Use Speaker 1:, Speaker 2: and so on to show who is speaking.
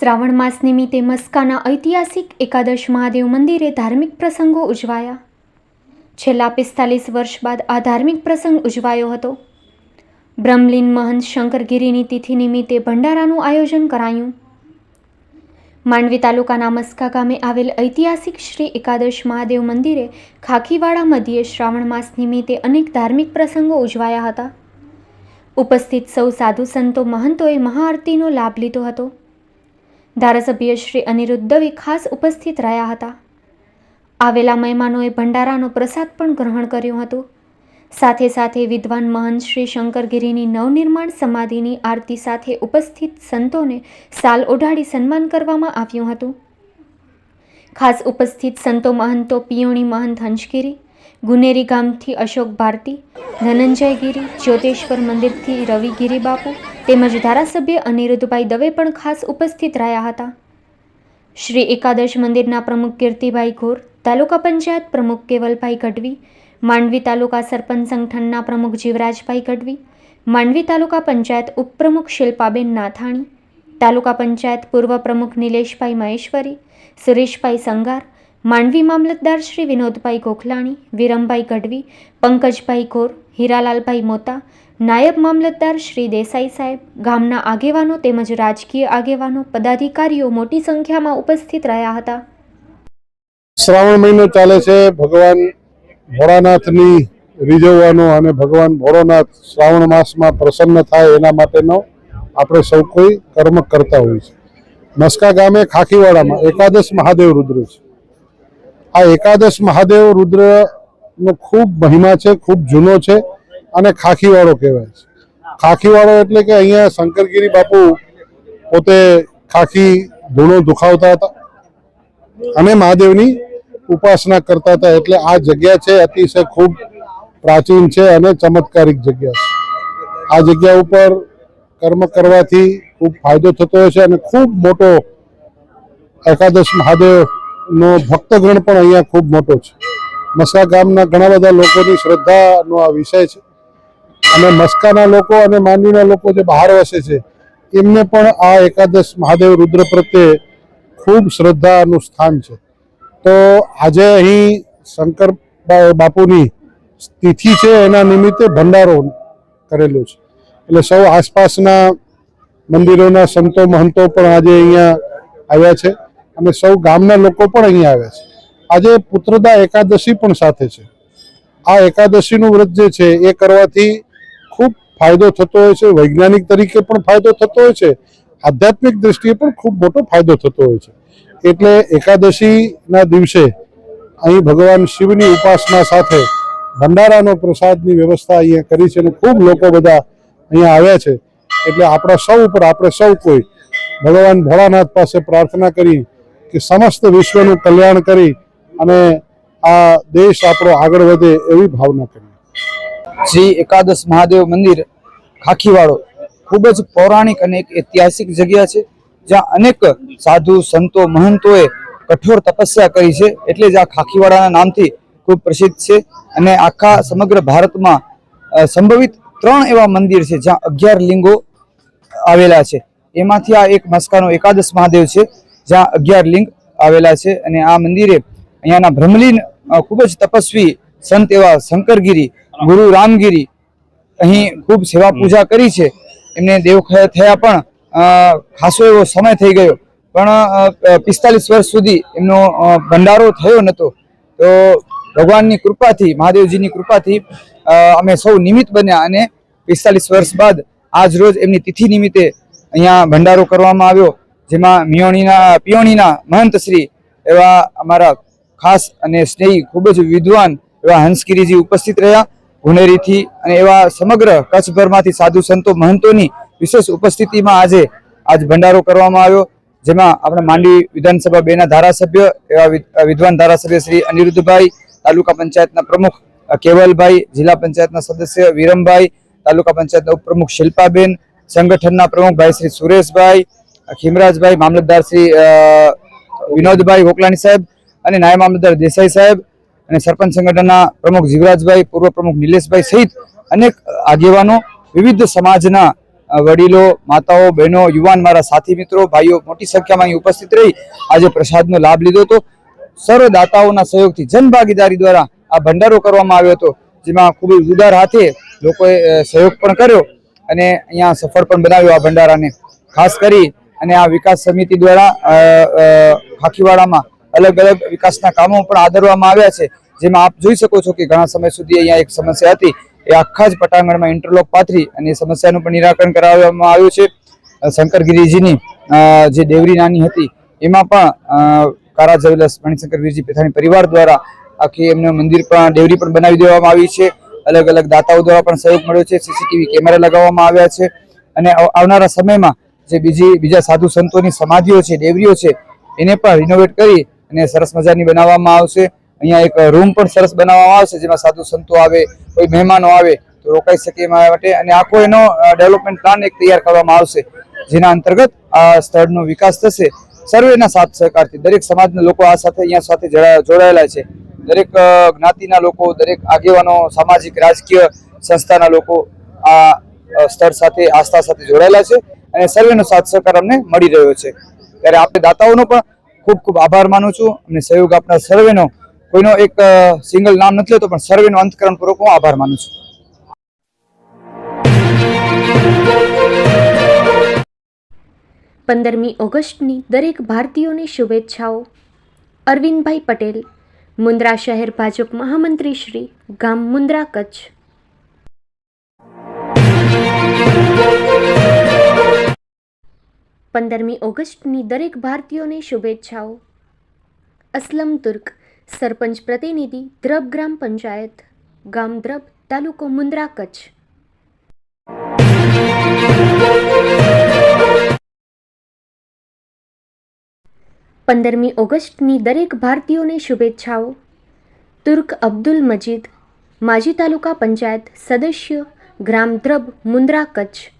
Speaker 1: શ્રાવણ માસ નિમિત્તે મસ્કાના ઐતિહાસિક એકાદશ મહાદેવ મંદિરે ધાર્મિક પ્રસંગો ઉજવાયા. છેલ્લા પિસ્તાલીસ વર્ષ બાદ આ ધાર્મિક પ્રસંગ ઉજવાયો હતો. બ્રહ્મલીન મહંત શંકરગીરીની તિથિ નિમિત્તે ભંડારાનું આયોજન કરાયું. માંડવી તાલુકાના મસ્કા ગામે આવેલ ઐતિહાસિક શ્રી એકાદશ મહાદેવ મંદિરે ખાખીવાડા મધ્યે શ્રાવણ માસ નિમિત્તે અનેક ધાર્મિક પ્રસંગો ઉજવાયા હતા. ઉપસ્થિત સૌ સાધુ સંતો મહંતોએ મહાઆરતીનો લાભ લીધો હતો. ધારાસભ્ય શ્રી અનિરુદ્ધ દવે ખાસ ઉપસ્થિત રહ્યા હતા. આવેલા મહેમાનોએ ભંડારાનો પ્રસાદ પણ ગ્રહણ કર્યું હતું. સાથે સાથે વિદ્વાન મહંત શ્રી શંકરગીરીની નવનિર્માણ સમાધિની આરતી સાથે ઉપસ્થિત સંતોને સાલ ઓઢાડી સન્માન કરવામાં આવ્યું હતું. ખાસ ઉપસ્થિત સંતો મહંતો પિયોણી મહંત હંસગીરી ગુનેરી ગામથી અશોક ભારતી, ધનંજય ગીરી, જ્યોતેશ્વર મંદિરથી રવિગીરી બાપુ તેમજ ધારાસભ્ય અનિરુદ્ધભાઈ દવે પણ ખાસ ઉપસ્થિત રહ્યા હતા. શ્રી એકાદશ મંદિરના પ્રમુખ કીર્તિભાઈ ઘોર, તાલુકા પંચાયત પ્રમુખ કેવલભાઈ ગઢવી, માંડવી તાલુકા સરપંચ સંગઠનના પ્રમુખ જીવરાજભાઈ ગઢવી, માંડવી તાલુકા પંચાયત ઉપપ્રમુખ શિલ્પાબેન નાથાણી, તાલુકા પંચાયત પૂર્વ પ્રમુખ નિલેશભાઈ મહેશ્વરી, સુરેશભાઈ સંગાર માંડવી મામલતદાર શ્રી વિનોદભાઈ ગોખલાણી, વિરમભાઈ ગઢવી, પંકજભાઈ ગોર, હીરાલાલભાઈ મોતા, નાયબ મામલતદાર શ્રી દેસાઈ સાહેબ, ગામના આગેવાનો તેમજ રાજકીય આગેવાનો, પદાધિકારીઓ મોટી સંખ્યામાં ઉપસ્થિત રહ્યા હતા.
Speaker 2: શ્રાવણ મહિનો ચાલે છે. ભગવાન ભોળાનાથની રીઝવવાનો અને ભગવાન ભોળોનાથ શ્રાવણ માસમાં પ્રસન્ન થાય એના માટેનો આપણે સૌ કોઈ કર્મ કરતા હોઈએ છીએ મસ્કા ગામે ખાખીવાડામાં એકાદશ મહાદેવ રુદ્ર છે. આ એકાદશ મહાદેવ રુદ્રનો ખૂબ મહિમા છે, ખૂબ જૂનો છે અને ખાખીવાળો કહેવાય છે. ખાખીવાળો એટલે કે અહીંયા શંકરગીરી બાપુ પોતે ખાખી ધૂણો દુખાવતા હતા અને મહાદેવની ઉપાસના કરતા હતા. એટલે આ જગ્યા છે અતિશય ખૂબ પ્રાચીન છે અને ચમત્કારિક જગ્યા છે. આ જગ્યા ઉપર કર્મ કરવાથી ખૂબ ફાયદો થતો હોય છે અને ખૂબ મોટો એકાદશ મહાદેવનો ભક્તગણ પણ અહીંયા ખૂબ મોટો છે. મસ્કા ગામના ઘણા બધા લોકોની શ્રદ્ધાનો આ વિષય છે. અને મસ્કાના લોકો અને માંડવીના લોકો જે બહાર વસે છે, એમને પણ આ એકાદશ મહાદેવ રુદ્ર પ્રત્યે ખૂબ શ્રદ્ધાનું સ્થાન છે. તો આજે અહીં શંકર બાપુની તિથિ છે, એના નિમિત્તે ભંડારો કરેલો છે. એટલે સૌ આસપાસના મંદિરોના સંતો મહંતો પણ આજે અહીંયા આવ્યા છે. અને સૌ ગામના લોકો પણ અહીંયા આવ્યા છે. આજે પુત્રદા એકાદશી પણ સાથે છે. આ એકાદશીનું વ્રત જે છે, એ કરવાથી ખૂબ ફાયદો થતો હોય છે, વૈજ્ઞાનિક તરીકે પણ ફાયદો થતો હોય છે, આધ્યાત્મિક દ્રષ્ટિએ પણ ખૂબ મોટો ફાયદો થતો હોય છે. એટલે એકાદશીના દિવસે અહીં ભગવાન શિવની ઉપાસના સાથે ભંડારાનો પ્રસાદની વ્યવસ્થા અહીંયા કરી છે અને ખૂબ લોકો બધા અહીંયા આવ્યા છે. એટલે આપણા સૌ ઉપર, આપણે સૌ કોઈ ભગવાન ભોળાનાથ પાસે પ્રાર્થના કરી કે સમસ્ત વિશ્વનું કલ્યાણ કરી અને આ દેશ આપણો આગળ વધે એવી ભાવના કરી
Speaker 3: શ્રી એકાદશ મહાદેવ મંદિર ખાખીવાડો ખૂબ જ પૌરાણિક અને ઐતિહાસિક જગ્યા છે, જ્યાં અનેક સાધુ, સંતો, મહંતોએ કઠોર તપસ્યા કરી છે, એટલે જ આ ખાખીવાડાના નામથી ખૂબ પ્રસિદ્ધ છે અને આખા સમગ્ર ભારતમાં સંભવિત ત્રણ એવા મંદિર છે, જ્યાં અગિયાર લિંગો આવેલા છે. એમાંથી આ એક મસ્કાનો એકાદશ મહાદેવ છે જ્યાં અગિયાર લિંગ આવેલા છે અને આ મંદિરે અહીંયાના ભ્રમલીન ખૂબ જ તપસ્વી સંત એવા શંકરગીરી, ગુરુ રામગીરી અહીં ખૂબ સેવા પૂજા કરી છે. એમને દેવ થયા પણ ખાસો એવો સમય થઈ ગયો. પણ પિસ્તાલીસ વર્ષ સુધી એમનો ભંડારો થયો નહોતો તો ભગવાનની કૃપાથી, મહાદેવજીની કૃપાથી અમે સૌ નિમિત્ત બન્યા અને પિસ્તાલીસ વર્ષ બાદ આજ રોજ એમની તિથિ નિમિત્તે અહીંયા ભંડારો કરવામાં આવ્યો. જેમાં મિયોણીના, પિયોણીના મહંત શ્રી એવા અમારા ખાસ અને સ્નેહી, ખૂબ જ વિદ્વાન એવા હંસગીરીજી ઉપસ્થિત રહ્યા. ગુનેરીથી અને એવા સમગ્ર કચ્છભરમાંથી સાધુ સંતો, મહંતોની વિશેષ ઉપસ્થિતિમાં આજે, આજ ભંડારો કરવામાં આવ્યો, જેમાં આપણે માંડવી વિધાનસભા બેના ધારાસભ્ય એવા વિદ્વાન ધારાસભ્ય શ્રી અનિરુદ્ધભાઈ, તાલુકા પંચાયતના પ્રમુખ કેવલભાઈ, જિલ્લા પંચાયતના સદસ્ય વિરમભાઈ, તાલુકા પંચાયતના ઉપપ્રમુખ શિલ્પાબેન, સંગઠનના પ્રમુખ ભાઈ શ્રી સુરેશભાઈ ખીમરાજભાઈ મામલતદાર શ્રી વિનોદભાઈ ગોકલાણી સાહેબ અને નાયબ મામલતદાર દેસાઈ સાહેબ અને સરપંચ સંગઠનના પ્રમુખ જીવરાજભાઈ, પૂર્વ પ્રમુખ નિલેશભાઈ સહિત અનેક આગેવાનો, વિવિધ સમાજના વડીલો, માતાઓ, બહેનો, યુવાન મારા સાથી મિત્રો, ભાઈઓ મોટી સંખ્યામાં અહીં ઉપસ્થિત રહી. આજે પ્રસાદનો લાભ લીધો હતો. સર્વ દાતાઓના સહયોગથી જનભાગીદારી દ્વારા આ ભંડારો કરવામાં આવ્યો હતો, જેમાં ખૂબ જ ઉદાર હાથે લોકોએ સહયોગ પણ કર્યો અને અહીંયા સફળ પણ બનાવ્યો આ ભંડારાને. ખાસ કરી અને આ વિકાસ સમિતિ દ્વારા ખાખીવાડામાં અલગ અલગ વિકાસના કામો પણ આદરવામાં આવ્યા છે. જેમાં આપ જોઈ શકો છો કે ઘણા સમય સુધી અહીંયા એક સમસ્યા હતી. એ આખા જ પટાંગણમાં ઇન્ટરલોક પાથરી અને સમસ્યાનું પણ નિરાકરણ કરાવવામાં આવ્યું છે. શંકરગીરીજીની જે દેવરી નાની હતી, એમાં પણ કારા જવેલસ મણિશંકર વીરજી પેથાણી પરિવાર દ્વારા આખી એમને મંદિર પણ, દેવરી પણ બનાવી દેવામાં આવી છે. અલગ અલગ દાતાઓ દ્વારા પણ સહયોગ મળ્યો છે. સીસીટીવી કેમેરા લગાવવામાં આવ્યા છે. અને આવનારા સમયમાં જે બીજી બીજા સાધુ સંતોની સમાધિઓ છે, દેવરીઓ છે, એને પણ રિનોવેટ કરી અને સરસ મજાની બનાવવામાં આવશે. અહીંયા એક રૂમ પણ સરસ બનાવવામાં આવશે, જેમાં સાધુ સંતો આવે, કોઈ મહેમાનો આવે, તો રોકાઈ શકે એમાં માટે. અને આખો એનો ડેવલપમેન્ટ પ્લાન એક તૈયાર કરવામાં આવશે, જેના અંતર્ગત આ સ્થળનો વિકાસ થશે. સર્વેના સાથ સહકારથી દરેક સમાજના લોકો આ સાથે અહીંયા સાથે જોડાયેલા છે. દરેક જ્ઞાતિના લોકો, દરેક આગેવાનો, સામાજિક, રાજકીય સંસ્થાના લોકો આ સ્થળ સાથે, આસ્થા સાથે જોડાયેલા છે. અને સર્વેનો સાથ સહકાર અમને મળી રહ્યો છે. ત્યારે આપણે દાતાઓનો પણ ખૂબ ખૂબ આભાર માનું છું અને સહયોગ આપનાર સર્વેનો, કોઈનો એક સિંગલ નામ નથી લેતો, પણ સર્વેનો અંતકરણપૂર્વક હું આભાર માનું છું.
Speaker 1: પંદરમી ઓગસ્ટની દરેક ભારતીયોને શુભેચ્છાઓ. અરવિંદભાઈ પટેલ, મુન્દ્રા શહેર ભાજપ મહામંત્રી શ્રી, ગામ મુન્દ્રા કચ્છ. પંદરમી ઓગસ્ટની દરેક ભારતીયોને શુભેચ્છાઓ. અસલમ તુર્ક, સરપંચ પ્રતિનિધિ, દ્રબ ગ્રામ પંચાયત, ગામ દ્રબ, તાલુકો મુન્દ્રા કચ્છ. પંદરમી ઓગસ્ટની દરેક ભારતીયોને શુભેચ્છાઓ. તુર્ક અબ્દુલ મજીદ, માજી તાલુકા પંચાયત સદસ્ય, ગ્રામ દ્રબ Mundra Kutch.